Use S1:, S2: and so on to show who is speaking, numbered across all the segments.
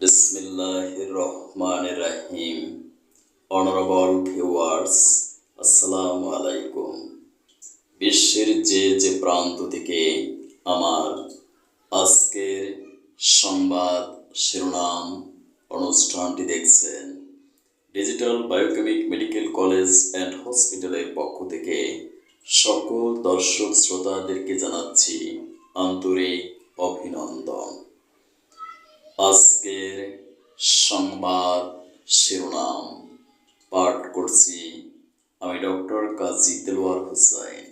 S1: বিসমিল্লাহির রহমানির রাহিম honourable viewers আসসালামু আলাইকুম বিশ্বের যে যে প্রান্ত থেকে আমার আজকের সংবাদ শিরোনাম অনুষ্ঠানটি দেখছেন। Digital biochemic medical college and হসপিটালের পক্ষ থেকে সকল দর্শক শ্রোতাদেরকে জানাচ্ছি আন্তরিক অভিনন্দন। আজকের সংবাদ শিরোনাম। পাঠ করছি আমি ডক্টর কাজী দেলোয়ার হোসাইন।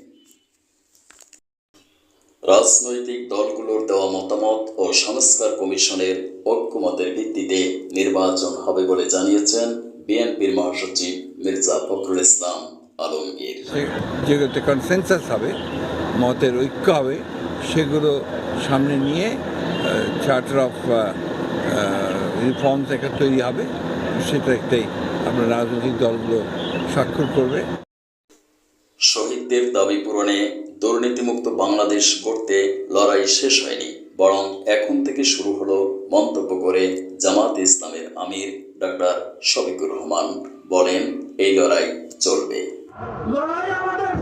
S1: রাজনৈতিক দলগুলোর দেওয়া মতামত ও সংস্কার কমিশনের ঐক্যমতের ভিত্তিতে নির্বাচন হবে বলে জানিয়েছেন বিএনপির মহাসচিব মির্জা ফখরুল ইসলাম আলমগীর।
S2: যেগুলোতে কনসেনসাস হবে, মতের ঐক্য হবে, সেগুলো সামনে নিয়ে চার্টার অফ রিফর্মস একটা তৈরি হবে সেটা একটাই আপনার রাজনৈতিক দলগুলো স্বাক্ষর করবে।
S1: শহীদদের দাবি পূরণে দুর্নীতিমুক্ত বাংলাদেশ গড়তে লড়াই শেষ হয়নি বরং এখন থেকে শুরু হলো মন্তব্য করে জামাত ইসলামের আমির ডাক্তার শফিকুর রহমান বলেন এই লড়াই চলবে।
S3: লড়াই আমাদের